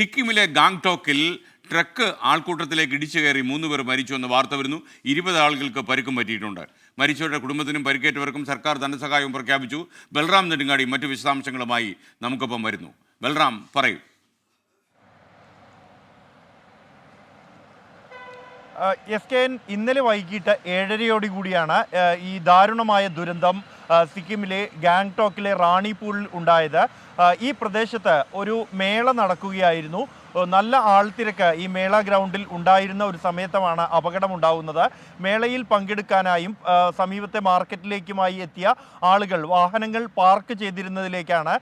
സിക്കിമിലെ ഗാങ്ടോക്കിൽ truck ആൾക്കൂട്ടത്തിലേക്ക് ഇടിച്ചു കയറി മൂന്ന് പേർ മരിച്ചു എന്ന വാർത്ത വരുന്നു. ഇരുപത് ആളുകൾക്ക് പരുക്കും പറ്റിയിട്ടുണ്ട്. മരിച്ചവരുടെ കുടുംബത്തിനും പരിക്കേറ്റവർക്കും സർക്കാർ ധനസഹായവും പ്രഖ്യാപിച്ചു. ബൽറാം നെടുങ്ങാടി മറ്റു വിശദാംശങ്ങളുമായി നമുക്കൊപ്പം വരുന്നു. ബൽറാം പറയൂ. എസ് കെ എൻ ഇന്നലെ വൈകിട്ട് ഏഴരയോടുകൂടിയാണ് ഈ ദാരുണമായ ദുരന്തം സിക്കിമിലെ ഗാങ്ടോക്കിലെ റാണിപൂളിൽ ഉണ്ടായത്. ഈ പ്രദേശത്ത് ഒരു മേള നടക്കുകയായിരുന്നു. നല്ല ആൾത്തിരക്ക് ഈ മേള ഗ്രൗണ്ടിൽ ഉണ്ടായിരുന്ന ഒരു സമയത്താണ് അപകടമുണ്ടാവുന്നത്. മേളയിൽ പങ്കെടുക്കാനായും സമീപത്തെ മാർക്കറ്റിലേക്കുമായി എത്തിയ ആളുകൾ വാഹനങ്ങൾ പാർക്ക് ചെയ്തിരുന്നതിലേക്കാണ്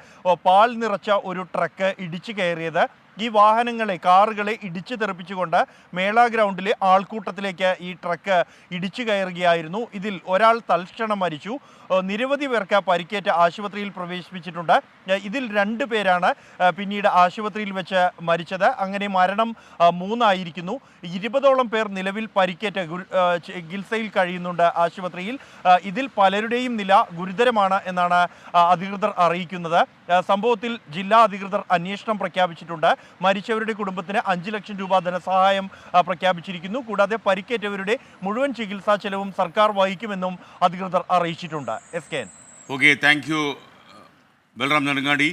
പാൽ നിറച്ച ഒരു ട്രക്ക് ഇടിച്ചു കയറിയത്. ഈ വാഹനങ്ങളെ കാറുകളെ ഇടിച്ചു തെറിപ്പിച്ചുകൊണ്ട് മേള ഗ്രൗണ്ടിലെ ആൾക്കൂട്ടത്തിലേക്ക് ഈ ട്രക്ക് ഇടിച്ചു കയറുകയായിരുന്നു. ഇതിൽ ഒരാൾ തൽക്ഷണം മരിച്ചു. നിരവധി പേർക്ക് പരിക്കേറ്റ് ആശുപത്രിയിൽ പ്രവേശിപ്പിച്ചിട്ടുണ്ട്. ഇതിൽ രണ്ട് പേരാണ് പിന്നീട് ആശുപത്രിയിൽ വെച്ച് മരിച്ചത്. അങ്ങനെ മരണം മൂന്നായിരിക്കുന്നു. ഇരുപതോളം പേർ നിലവിൽ പരിക്കേറ്റ് ചികിത്സയിൽ കഴിയുന്നുണ്ട് ആശുപത്രിയിൽ. ഇതിൽ പലരുടെയും നില ഗുരുതരമാണ് എന്നാണ് അധികൃതർ അറിയിക്കുന്നത്. സംഭവത്തിൽ ജില്ലാ അധികൃതർ അന്വേഷണം പ്രഖ്യാപിച്ചിട്ടുണ്ട്. മരിച്ചവരുടെ കുടുംബത്തിന് അഞ്ച് ലക്ഷം രൂപ ധനസഹായം പ്രഖ്യാപിച്ചിരിക്കുന്നു. കൂടാതെ പരിക്കേറ്റവരുടെ മുഴുവൻ ചികിത്സാ ചെലവും സർക്കാർ വഹിക്കുമെന്നും അധികൃതർ അറിയിച്ചിട്ടുണ്ട്. S K okay thank you Balram Nedungadi.